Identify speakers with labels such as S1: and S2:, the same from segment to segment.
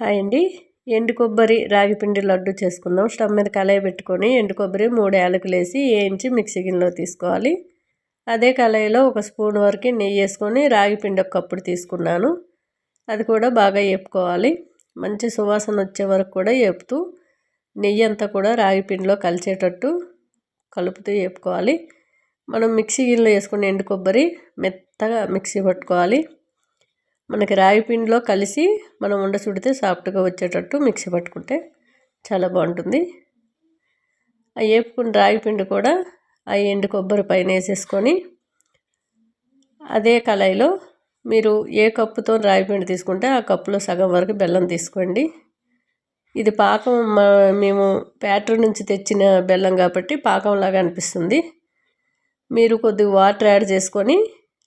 S1: Hi అండి. ఎండు కొబ్బరి రాగి పిండి లడ్డు చేసుకుందాం. స్టవ్ మీద కళాయి పెట్టుకొని ఎండు కొబ్బరి మూడు యాలకులు వేసి వేయించి మిక్సీ గిన్నెలో తీసుకోవాలి. అదే కళాయిలో ఒక స్పూన్ వరకు నెయ్యి వేసుకొని రాగి పిండి ఒక కప్పుడు తీసుకున్నాను. అది కూడా బాగా వేపుకోవాలి మంచి సువాసన వచ్చే వరకు కూడా వేపుతూ నెయ్యి అంతా కూడా రాగి పిండిలో కలిసేటట్టు కలుపుతూ వేపుకోవాలి మనం మిక్సీ గిన్నెలో వేసుకుని ఎండు కొబ్బరి మెత్తగా మిక్సీ పట్టుకోవాలి. మనకి రాగి పిండిలో కలిసి మనం ఉండ చుడితే సాఫ్ట్గా వచ్చేటట్టు మిక్సీ పట్టుకుంటే చాలా బాగుంటుంది. ఆ వేపుకున్న రాగి పిండి కూడా ఆ ఎండు కొబ్బరి పైన వేసేసుకొని అదే కళాయిలో మీరు ఏ కప్పుతో రాగి పిండి తీసుకుంటే ఆ కప్పులో సగం వరకు బెల్లం తీసుకోండి. ఇది పాకం మేము ప్యాటర్ నుంచి తెచ్చిన బెల్లం కాబట్టి పాకంలాగా అనిపిస్తుంది. మీరు కొద్దిగా వాటర్ యాడ్ చేసుకొని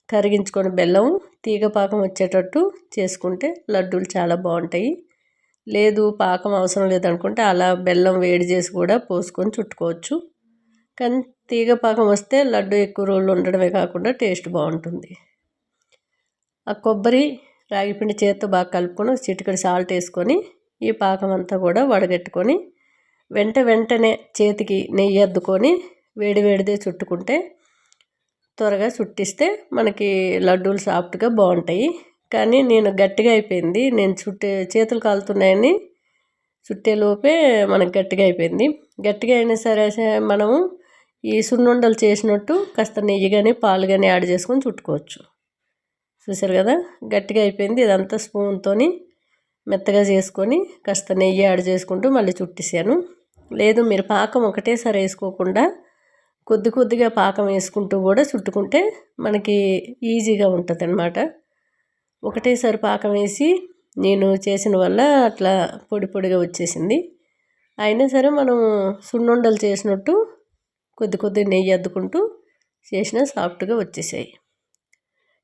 S1: కరిగించుకొని బెల్లం తీగ పాకం వచ్చేటట్టు చేసుకుంటే లడ్డూలు చాలా బాగుంటాయి. లేదు పాకం అవసరం లేదనుకుంటే అలా బెల్లం వేడి చేసి కూడా పోసుకొని చుట్టుకోవచ్చు. కానీ తీగ పాకం వస్తే లడ్డు ఎక్కువ రోజులు ఉండడమే కాకుండా టేస్ట్ బాగుంటుంది. ఆ కొబ్బరి రాగిపిండి చేతితో బాగా కలుపుకొని చిటికడి సాల్ట్ వేసుకొని ఈ పాకం అంతా కూడా వడగట్టుకొని వెంట వెంటనే చేతికి నెయ్యి అద్దుకొని వేడి వేడిదే చుట్టుకుంటే త్వరగా చుట్టిస్తే మనకి లడ్డూలు సాఫ్ట్గా బాగుంటాయి. కానీ నేను గట్టిగా అయిపోయింది. నేను చుట్టే చేతులు కాలుతున్నాయని చుట్టేలోపే మనకు గట్టిగా అయిపోయింది. గట్టిగా అయినా సరే మనము ఈ సున్నుండలు చేసినట్టు కాస్త నెయ్యి కానీ పాలు కానీ యాడ్ చేసుకొని చుట్టుకోవచ్చు. చూసారు కదా? గట్టిగా అయిపోయింది. ఇదంతా స్పూన్తో మెత్తగా చేసుకొని కాస్త నెయ్యి యాడ్ చేసుకుంటూ మళ్ళీ చుట్టేసాను. లేదు మీరు పాకం ఒకటేసారి వేసుకోకుండా కొద్ది కొద్దిగా పాకం వేసుకుంటూ కూడా చుట్టుకుంటే మనకి ఈజీగా ఉంటుంది అనమాట ఒకటేసారి పాకం వేసి నేను చేసిన వల్ల అట్లా పొడి పొడిగా వచ్చేసింది. అయినా సరే మనం సున్నుండలు చేసినట్టు కొద్ది కొద్ది నెయ్యి అద్దుకుంటూ చేసిన సాఫ్ట్గా వచ్చేసాయి.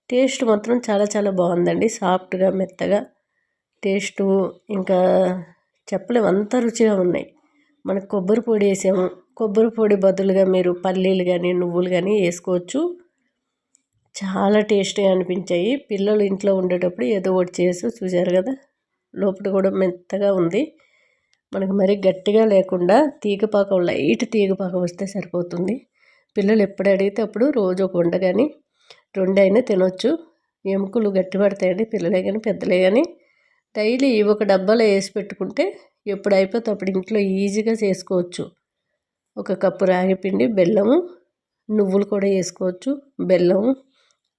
S1: టేస్ట్ మాత్రం చాలా చాలా బాగుందండి. సాఫ్ట్గా మెత్తగా టేస్టు ఇంకా చెప్పలేము అంత రుచిగా ఉన్నాయి. మనకు కొబ్బరి పొడి వేసాము. కొబ్బరి పొడి బదులుగా మీరు పల్లీలు కానీ నువ్వులు కానీ వేసుకోవచ్చు. చాలా టేస్టీగా అనిపించాయి. పిల్లలు ఇంట్లో ఉండేటప్పుడు ఏదో ఒకటి చేసి చూశారు కదా లోపల కూడా మెత్తగా ఉంది. మనకి మరీ గట్టిగా లేకుండా తీగపాకం లైట్ తీగపాకం వస్తే సరిపోతుంది. పిల్లలు ఎప్పుడు అడిగితే అప్పుడు రోజు ఒక వంట కానీ రెండైనా తినొచ్చు. ఎముకలు గట్టి పడతాయండి పిల్లలే కానీ పెద్దలే కానీ డైలీ ఒక డబ్బాలో వేసి పెట్టుకుంటే ఎప్పుడు అయిపోతే అప్పుడు ఇంట్లో ఈజీగా చేసుకోవచ్చు. ఒక కప్పు రాగి పిండి బెల్లము నువ్వులు కూడా వేసుకోవచ్చు. బెల్లము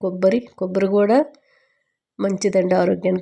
S1: కొబ్బరి కొబ్బరి కూడా మంచిదండి ఆరోగ్యానికి.